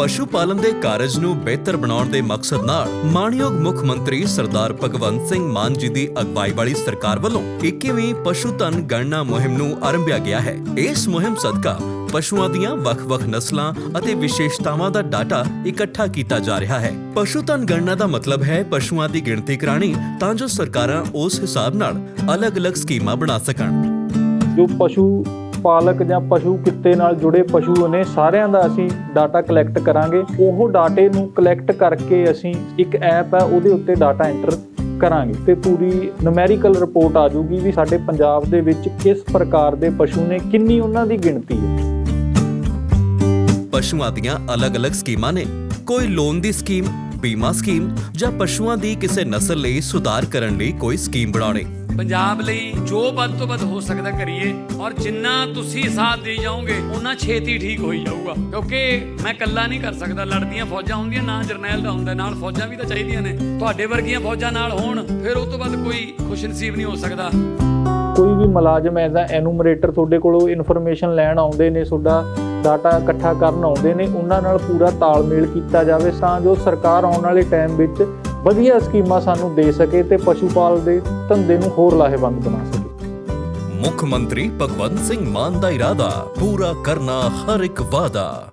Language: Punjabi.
ਪਸ਼ੂ ਪਾਲਣ ਦੇ ਕਾਰਜ ਨੂੰ ਬਿਹਤਰ ਬਣਾਉਣ ਦੇ ਮਕਸਦ ਨਾਲ ਮਾਣਯੋਗ ਮੁੱਖ ਮੰਤਰੀ ਸਰਦਾਰ ਭਗਵੰਤ ਸਿੰਘ ਮਾਨ ਜੀ ਦੀ ਅਗਵਾਈ ਵਾਲੀ ਸਰਕਾਰ ਵੱਲੋਂ 21ਵੀਂ ਪਸ਼ੂ ਧਨ ਗਣਨਾ ਮੁਹਿੰਮ ਨੂੰ ਆਰੰਭਿਆ ਗਿਆ ਹੈ। ਇਸ ਮੁਹਿੰਮ ਸਦਕਾ ਪਸ਼ੂਆਂ ਦੀਆਂ ਵੱਖ-ਵੱਖ ਨਸਲਾਂ ਅਤੇ ਵਿਸ਼ੇਸ਼ਤਾਵਾਂ ਦਾ ਡਾਟਾ ਇਕੱਠਾ ਕੀਤਾ ਜਾ ਰਿਹਾ ਹੈ। ਪਸ਼ੂ ਧਨ ਗਣਨਾ ਦਾ ਮਤਲਬ ਹੈ ਪਸ਼ੂਆਂ ਦੀ ਗਿਣਤੀ ਕਰਾਣੀ ਤਾਂ ਜੋ ਸਰਕਾਰਾਂ ਉਸ ਹਿਸਾਬ ਨਾਲ ਅਲੱਗ-ਅਲੱਗ ਸਕੀਮਾਂ ਬਣਾ ਸਕਣ। ਜੋ ਪਸ਼ੂ ਪਾਲਕ ਜਾਂ ਪਸ਼ੂ ਕਿੱਤੇ ਨਾਲ ਜੁੜੇ ਪਸ਼ੂ ਨੇ, ਸਾਰਿਆਂ ਦਾ ਅਸੀਂ ਡਾਟਾ ਕਲੈਕਟ ਕਰਾਂਗੇ। ਉਹ ਡਾਟੇ ਨੂੰ ਕਲੈਕਟ ਕਰਕੇ ਅਸੀਂ ਇੱਕ ਐਪ ਹੈ, ਉਹਦੇ ਉੱਤੇ ਡਾਟਾ ਐਂਟਰ ਕਰਾਂਗੇ। ਤੇ ਪੂਰੀ ਨੂਮੈਰੀਕਲ ਰਿਪੋਰਟ ਆ ਜਾਊਗੀ ਵੀ ਸਾਡੇ ਪੰਜਾਬ ਦੇ ਵਿੱਚ ਕਿਸ ਪ੍ਰਕਾਰ ਦੇ ਪਸ਼ੂ ਨੇ ਕਿੰਨੀ ਉਹਨਾਂ ਦੀ ਗਿਣਤੀ ਹੈ। ਪਸ਼ੂਆਂ ਦੀਆਂ ਅਲੱਗ-ਅਲੱਗ ਸਕੀਮਾਂ ਨੇ। ਕੋਈ ਲੋਨ ਦੀ ਸਕੀਮ, ਬੀਮਾ ਸਕੀਮ ਜਾਂ ਪਸ਼ੂਆਂ ਦੀ ਕਿਸੇ ਨਸਲ ਲਈ ਸੁਧਾਰ ਕਰਨ ਲਈ ਕੋਈ ਸਕੀਮ ਬਣਾਉਣੀ। ਪੰਜਾਬ ਲਈ ਜੋ ਵੱਧ ਤੋਂ ਵੱਧ ਹੋ ਸਕਦਾ ਕਰੀਏ ਔਰ ਜਿੰਨਾ ਤੁਸੀਂ ਸਾਥ ਦੇ ਜਾਓਗੇ ਉਹਨਾਂ ਛੇਤੀ ਠੀਕ ਹੋਈ ਜਾਊਗਾ। ਕਿਉਂਕਿ ਮੈਂ ਇਕੱਲਾ ਨਹੀਂ ਕਰ ਸਕਦਾ, ਲੜਦੀਆਂ ਫੌਜਾਂ ਹੁੰਦੀਆਂ, ਨਾ ਜਰਨੈਲ ਦਾ ਹੁੰਦਾ, ਨਾਲ ਫੌਜਾਂ ਵੀ ਤਾਂ ਚਾਹੀਦੀਆਂ ਨੇ। ਤੁਹਾਡੇ ਵਰਗੀਆਂ ਫੌਜਾਂ ਨਾਲ ਹੋਣ, ਫਿਰ ਉਸ ਤੋਂ ਬਾਅਦ ਕੋਈ ਖੁਸ਼ਨਸੀਬ ਨਹੀਂ ਹੋ ਸਕਦਾ। ਕੋਈ ਵੀ ਮੁਲਾਜ਼ਮ ਐਜ਼ਾ ਐਨੂਮਰੇਟਰ ਤੁਹਾਡੇ ਕੋਲੋਂ ਇਨਫੋਰਮੇਸ਼ਨ ਲੈਣ ਆਉਂਦੇ ਨੇ, ਤੁਹਾਡਾ ਡਾਟਾ ਇਕੱਠਾ ਕਰਨ ਆਉਂਦੇ ਨੇ, ਉਹਨਾਂ ਨਾਲ ਪੂਰਾ ਤਾਲਮੇਲ ਕੀਤਾ ਜਾਵੇ ਤਾਂ ਜੋ ਸਰਕਾਰ ਆਉਣ ਵਾਲੇ ਟਾਈਮ ਵਿੱਚ ਵਧੀਆ ਸਕੀਮਾਂ ਸਾਨੂੰ ਦੇ ਸਕੇ ਤੇ ਪਸ਼ੂ ਪਾਲ ਦੇ ਧੰਦੇ ਨੂੰ ਹੋਰ ਲਾਹੇਵੰਦ ਬਣਾ ਸਕੇ। ਮੁੱਖ ਮੰਤਰੀ ਭਗਵੰਤ ਸਿੰਘ ਮਾਨ ਦਾ ਇਰਾਦਾ, ਪੂਰਾ ਕਰਨਾ ਹਰ ਇੱਕ ਵਾਅਦਾ।